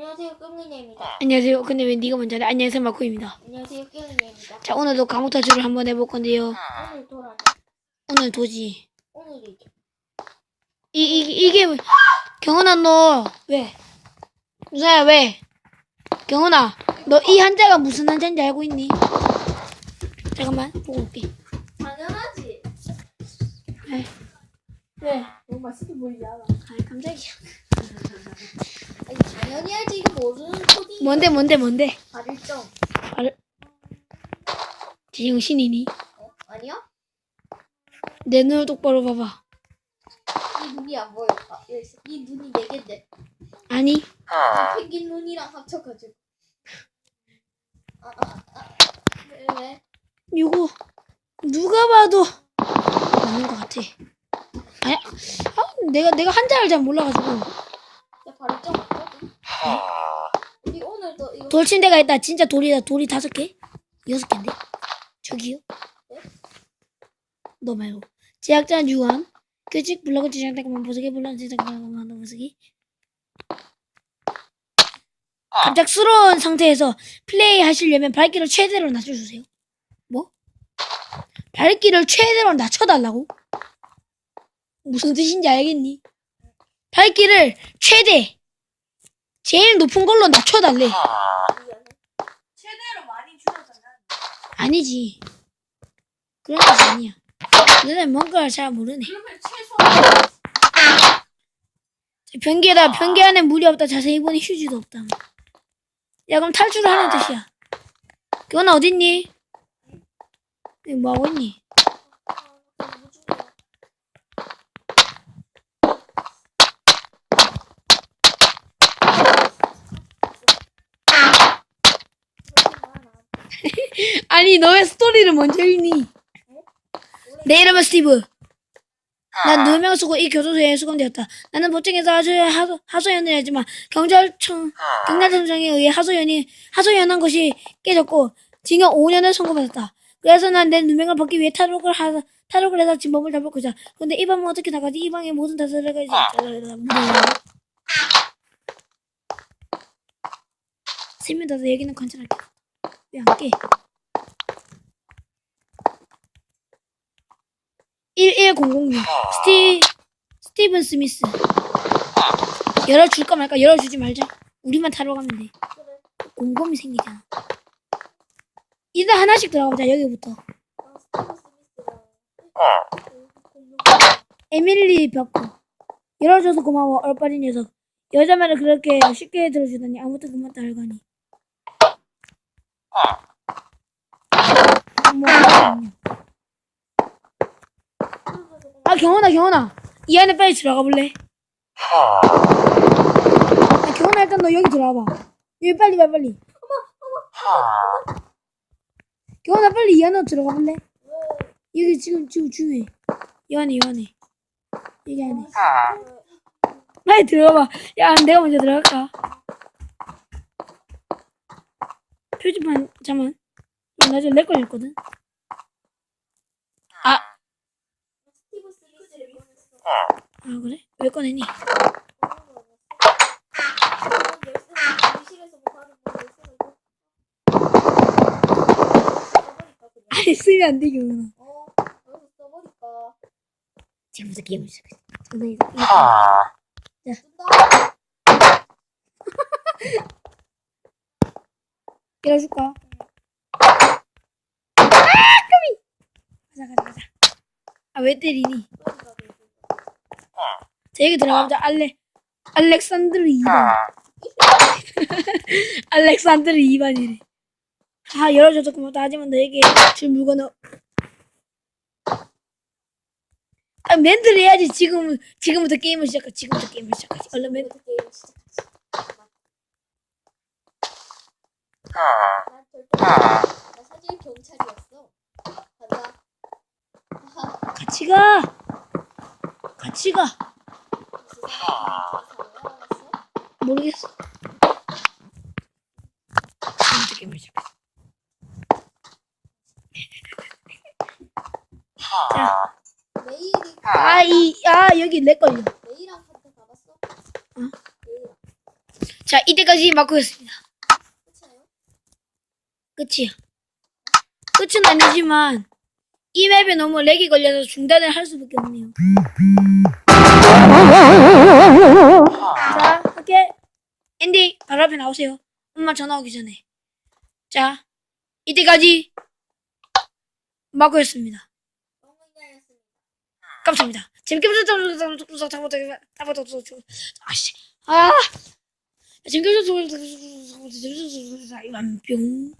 안녕하세요, 끔이네입니다. 안녕하세요. 근데 왜 네가 먼저 해? 안녕하세요. 마코입니다. 안녕하세요, 끔이네입니다. 자, 오늘도 감옥 탈출을 한번 해볼 건데요. 오늘 돌아는 오늘 도지. 오늘이죠. 이, 이, 이게, 왜- 경훈아, 너, 왜? 우사야, 왜? 경훈아, 너 이 한자가 무슨 한자인지 알고 있니? 잠깐만, 보고 올게. 당연하지. 왜? 왜? 너무 맛있게 보이지 않아? 아이, 깜짝이야. 알지. 이거 모르는 코디. 뭔데, 뭔데, 뭔데? 발일정. 제정신이니? 어? 아니야? 내 눈을 똑바로 봐봐. 이 눈이 안 보여. 아, 여기 있어. 이 눈이 네 개인데. 아니? 이 펭귄 눈이랑 합쳐가지고. 아, 아, 아. 왜, 왜? 이거, 누가 봐도 맞는 것 같아. 아니, 아, 내가, 내가 한자를 잘 몰라가지고. 야, 발일정 맞거든? 우리 오늘도 이거 돌침대가 있다. 진짜 돌이다. 돌이 다섯 개? 여섯 개인데? 저기요? 네? 너 말고. 제작자 유한. 규칙 블로그 제작자만 보석이 블로그 제작자만 보석이. 갑작스러운 상태에서 플레이 하시려면 밝기를 최대로 낮춰주세요. 뭐? 밝기를 최대로 낮춰달라고? 무슨 뜻인지 알겠니? 밝기를 최대, 제일 높은 걸로 낮춰달래. 미안해. 최대로 많이 아니지. 그런 뜻이 아니야. 너네 뭔가를 잘 모르네. 그러면 최소 변기에다 변기 안에 물이 없다. 자세히 보니 휴지도 없다. 야 그럼 탈출을 하는 뜻이야. 교원아 어딨니? 여기 뭐 하고 있니? 아, 너무 중요해. 그렇게 많 아. 아니 너왜 스토리를 먼저 읽니? 내 이름은 스티브. 난 누명을 쓰고 이 교도소에 수감되었다. 나는 법정에서 하소, 하소, 하소연을 하지만 경찰청 경찰청장에 의해 하소연이 하소연한 것이 깨졌고 징역 5년을 선고받았다. 그래서 난 내 누명을 벗기 위해 탈옥을 하 탈옥을 해서 진범을 잡을 거자. 근데 이 방은 어떻게 나가지? 이 방의 모든 다스레가 이제 세면 다서 여기는 관찰할게. 왜 안 깨? 11006 스티 스티븐 스미스. 열어줄까 말까? 열어주지 말자. 우리만 타러 가면 돼. 곰곰이 생기잖아. 일단 하나씩 들어가보자 여기부터. 아, 공룡. 에밀리 벽구. 열어줘서 고마워 얼빠진 녀석. 여자 말을 그렇게 쉽게 들어주다니 아무튼 그만 뭐, 아 경원아 경원아. 이 안에 빨리 들어가 볼래? 아 경원아 일단 너 여기 들어와봐. 여기 빨리 와 빨리. 경원아 빨리 이 안으로 들어가 볼래? 왜? 여기 지금 지금 중요해 이 안에 이 안에. 여기 안에. 빨리 들어가봐. 야 내가 먼저 들어갈까? 표지판 잠만 나중에 내 걸렸거든 아. 아 그래? 왜 꺼내니? 아니 쓰면 안 되게 누나 어, 여기서 써버릴까. 지금부터 게임을 시작하자 장난이다 뜬 다. 열어줄까? 아 까비 가자 가자 가자 아 왜 때리니? 자 여기 들어가보자 알레 알렉산드르 2번 알렉산드르 2번이래 아 열어줘서 고맙다 하지만 너에게 줄 물건은 아 멘트를 해야지 지금 지금부터 게임을 시작하 지금부터 게임을 시작하지 얼른 멘트 게임 시작하지. 난 절대 나 사실 경찰이었어. 간다. 같이 가 같이 가 무슨? 모르겠어 게임을 자 메일이 아, 이, 아, 여기 내 걸려. 메일랑 한테 가봤어? 응. 메일랑. 자, 이때까지 마크였습니다. 끝이야. 끝은 아니지만 이 맵에 너무 렉이 걸려서 중단을 할 수밖에 없네요. 자, 오케이. 앤디, 바로 앞에 나오세요. 엄마 전화 오기 전에. 자, 이때까지. 엉망이었습니다. 감사합니다. 재밌게 보셨다고 아씨 아 재밌게 보셨다고 뿅